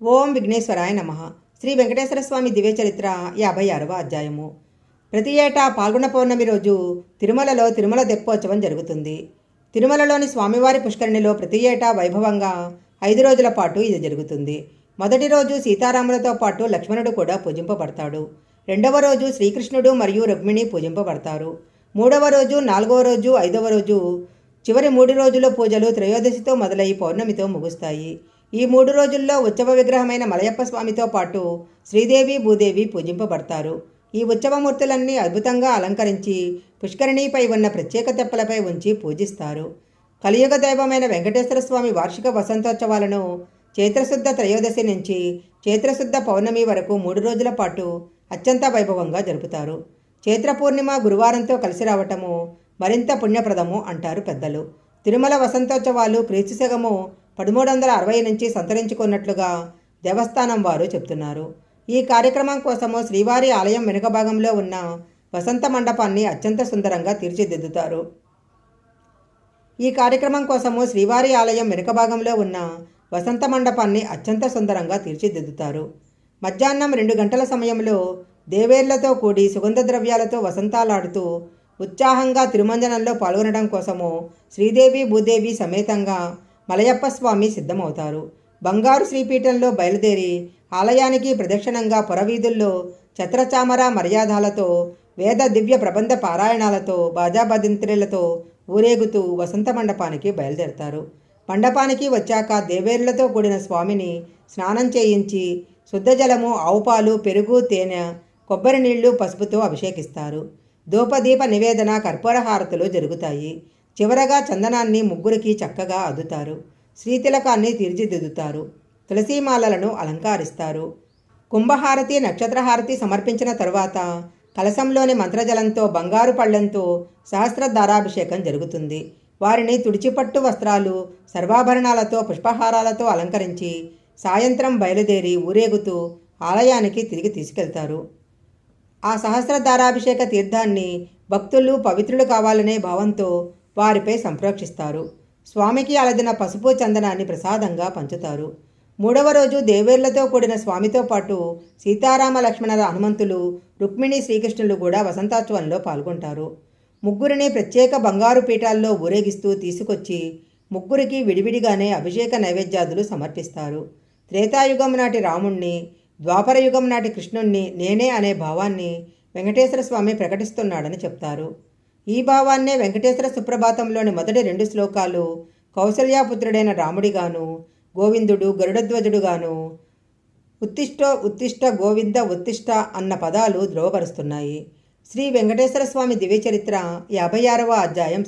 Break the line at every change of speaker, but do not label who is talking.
ఓం విఘ్నేశ్వరాయ నమ. శ్రీ వెంకటేశ్వర స్వామి దివ్య చరిత్ర యాభై ఆరవ అధ్యాయము. ప్రతి ఏటా పాల్గొన పౌర్ణమి రోజు తిరుమలలో తిరుమల తెప్పోత్సవం జరుగుతుంది. తిరుమలలోని స్వామివారి పుష్కరిణిలో ప్రతి ఏటా వైభవంగా ఐదు రోజుల పాటు ఇది జరుగుతుంది. మొదటి రోజు సీతారాములతో పాటు లక్ష్మణుడు కూడా పూజింపబడతాడు. రెండవ రోజు శ్రీకృష్ణుడు మరియు రుక్మిణి పూజింపబడతారు. మూడవ రోజు నాలుగవ రోజు ఐదవ రోజు చివరి మూడు రోజుల పూజలు త్రయోదశితో మొదలై పౌర్ణమితో ముగుస్తాయి. ఈ మూడు రోజుల్లో ఉత్సవ విగ్రహమైన మలయప్ప స్వామితో పాటు శ్రీదేవి భూదేవి పూజింపబడతారు. ఈ ఉత్సవమూర్తులన్నీ అద్భుతంగా అలంకరించి పుష్కరిణిపై ఉన్న ప్రత్యేక తెప్పలపై ఉంచి పూజిస్తారు. కలియుగ దైవమైన వెంకటేశ్వర స్వామి వార్షిక వసంతోత్సవాలను చైత్రశుద్ధ త్రయోదశి నుంచి చైత్రశుద్ధ పౌర్ణమి వరకు మూడు రోజుల పాటు అత్యంత వైభవంగా జరుపుతారు. చైత్ర పూర్ణిమ గురువారంతో కలిసి రావటము మరింత పుణ్యప్రదము అంటారు పెద్దలు. తిరుమల వసంతోత్సవాలు క్రీస్తుశకము పదమూడు వందల అరవై నుంచి సంతరించుకున్నట్లుగా దేవస్థానం వారు చెప్తున్నారు. ఈ కార్యక్రమం కోసము శ్రీవారి ఆలయం వెనుక భాగంలో ఉన్న వసంత మండపాన్ని అత్యంత సుందరంగా తీర్చిదిద్దుతారు. ఈ కార్యక్రమం కోసము శ్రీవారి ఆలయం వెనుక భాగంలో ఉన్న వసంత మండపాన్ని అత్యంత సుందరంగా తీర్చిదిద్దుతారు. మధ్యాహ్నం రెండు గంటల సమయంలో దేవేర్లతో కూడి సుగంధ ద్రవ్యాలతో వసంతాలాడుతూ ఉత్సాహంగా తిరుమంజనంలో పాల్గొనడం కోసము శ్రీదేవి భూదేవి సమేతంగా మలయప్ప స్వామి సిద్ధమవుతారు. బంగారు శ్రీపీఠంలో బయలుదేరి ఆలయానికి ప్రదక్షిణంగా పురవీధుల్లో ఛత్రచామర మర్యాదలతో వేద దివ్య ప్రబంధ పారాయణాలతో బాజాబదింత్రులతో ఊరేగుతూ వసంత మండపానికి బయలుదేరతారు. మండపానికి వచ్చాక దేవేరులతో కూడిన స్వామిని స్నానం చేయించి శుద్ధజలము ఆవుపాలు పెరుగు తేనె కొబ్బరి నీళ్ళు పసుపుతో అభిషేకిస్తారు. ధూపదీప నివేదన కర్పూర హారతులు జరుగుతాయి. చివరగా చందనాన్ని ముగ్గురికి చక్కగా అద్దుతారు శ్రీతిలకాన్ని తీర్చిదిద్దుతారు. తులసీమాలలను అలంకరిస్తారు. కుంభహారతి నక్షత్రహారతి సమర్పించిన తరువాత కలశంలోని మంత్రజలంతో బంగారు పళ్ళెంతో సహస్రధారాభిషేకం జరుగుతుంది. వారిని తుడిచిపట్టు వస్త్రాలు సర్వాభరణాలతో పుష్పహారాలతో అలంకరించి సాయంత్రం బయలుదేరి ఊరేగుతూ ఆలయానికి తిరిగి తీసుకెళ్తారు. ఆ సహస్రధారాభిషేక తీర్థాన్ని భక్తులు పవిత్రులు కావాలనే భావంతో వారిపై సంప్రోక్షిస్తారు. స్వామికి అలదిన పసుపు చందనాన్ని ప్రసాదంగా పంచుతారు. మూడవ రోజు దేవేర్లతో కూడిన స్వామితో పాటు సీతారామ లక్ష్మణుల హనుమంతులు రుక్మిణి శ్రీకృష్ణులు కూడా వసంతోత్సవంలో పాల్గొంటారు. ముగ్గురిని ప్రత్యేక బంగారు పీఠాల్లో ఊరేగిస్తూ తీసుకొచ్చి ముగ్గురికి విడివిడిగానే అభిషేక నైవేద్యాదులు సమర్పిస్తారు. త్రేతాయుగం నాటి రాముణ్ణి ద్వాపరయుగం నాటి కృష్ణుణ్ణి నేనే అనే భావాన్ని వెంకటేశ్వర స్వామి ప్రకటిస్తున్నాడని చెప్తారు. ఈ భావాన్నే వెంకటేశ్వర సుప్రభాతంలోని మొదటి రెండు శ్లోకాలు కౌసల్యాపుత్రుడైన రాముడిగాను గోవిందుడు గరుడధ్వజుడుగాను ఉత్తిష్ట ఉత్తిష్ట గోవింద ఉత్తిష్ట అన్న పదాలు ధ్రువపరుస్తున్నాయి. శ్రీ వెంకటేశ్వర స్వామి దివ్యచరిత్ర యాభై ఆరవ అధ్యాయం